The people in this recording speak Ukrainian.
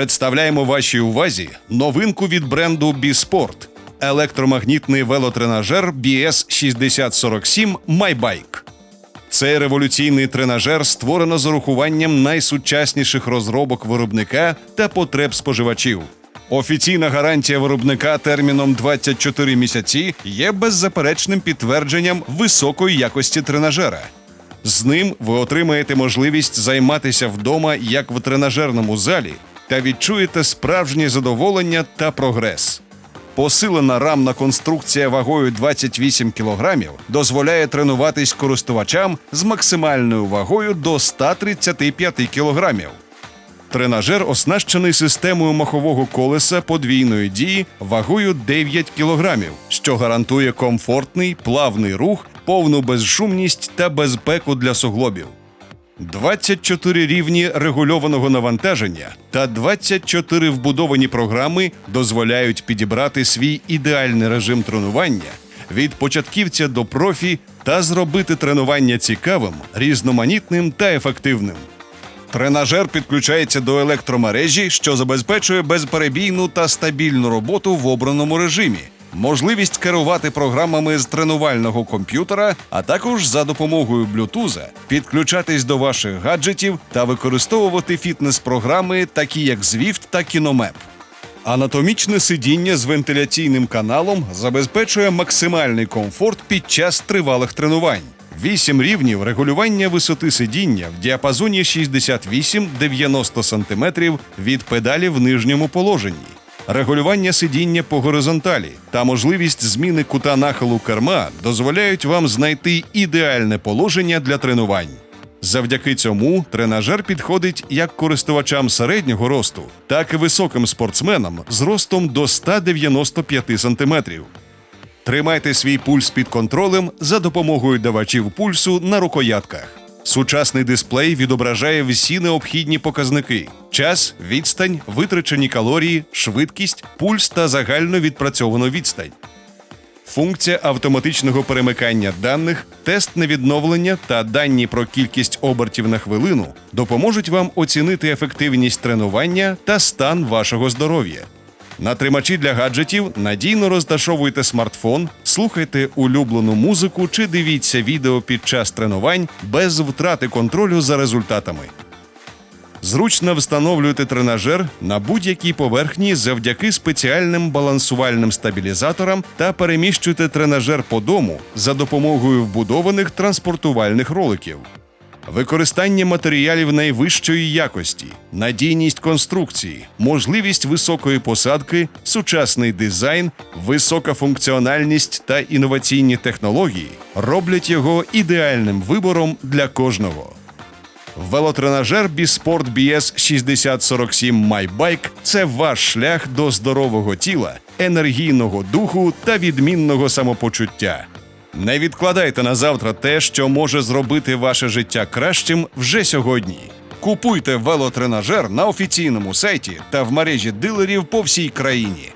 Представляємо вашій увазі новинку від бренду Біспорт електромагнітний велотренажер BS 6047 MyBike. Цей революційний тренажер створено з урахуванням найсучасніших розробок виробника та потреб споживачів. Офіційна гарантія виробника терміном 24 місяці є беззаперечним підтвердженням високої якості тренажера. З ним ви отримаєте можливість займатися вдома як в тренажерному залі та відчуєте справжнє задоволення та прогрес. Посилена рамна конструкція вагою 28 кг дозволяє тренуватись користувачам з максимальною вагою до 135 кг. Тренажер оснащений системою махового колеса подвійної дії вагою 9 кг, що гарантує комфортний плавний рух, повну безшумність та безпеку для суглобів. 24 рівні регульованого навантаження та 24 вбудовані програми дозволяють підібрати свій ідеальний режим тренування від початківця до профі та зробити тренування цікавим, різноманітним та ефективним. Тренажер підключається до електромережі, що забезпечує безперебійну та стабільну роботу в обраному режимі, можливість керувати програмами з тренувального комп'ютера, а також за допомогою блютуза підключатись до ваших гаджетів та використовувати фітнес-програми, такі як Zwift та Kinomap. Анатомічне сидіння з вентиляційним каналом забезпечує максимальний комфорт під час тривалих тренувань. Вісім рівнів регулювання висоти сидіння в діапазоні 68-90 см від педалі в нижньому положенні, регулювання сидіння по горизонталі та можливість зміни кута нахилу керма дозволяють вам знайти ідеальне положення для тренувань. Завдяки цьому тренажер підходить як користувачам середнього росту, так і високим спортсменам з ростом до 195 см. Тримайте свій пульс під контролем за допомогою давачів пульсу на рукоятках. Сучасний дисплей відображає всі необхідні показники: час, відстань, витрачені калорії, швидкість, пульс та загально відпрацьовану відстань. Функція автоматичного перемикання даних, тест на відновлення та дані про кількість обертів на хвилину допоможуть вам оцінити ефективність тренування та стан вашого здоров'я. На тримачі для гаджетів надійно розташовуйте смартфон, слухайте улюблену музику чи дивіться відео під час тренувань без втрати контролю за результатами. Зручно встановлюйте тренажер на будь-якій поверхні завдяки спеціальним балансувальним стабілізаторам та переміщуйте тренажер по дому за допомогою вбудованих транспортувальних роликів. Використання матеріалів найвищої якості, надійність конструкції, можливість високої посадки, сучасний дизайн, висока функціональність та інноваційні технології роблять його ідеальним вибором для кожного. Велотренажер Біспорт BS 6047 MyBike – це ваш шлях до здорового тіла, енергійного духу та відмінного самопочуття. Не відкладайте на завтра те, що може зробити ваше життя кращим вже сьогодні. Купуйте велотренажер на офіційному сайті та в мережі дилерів по всій країні.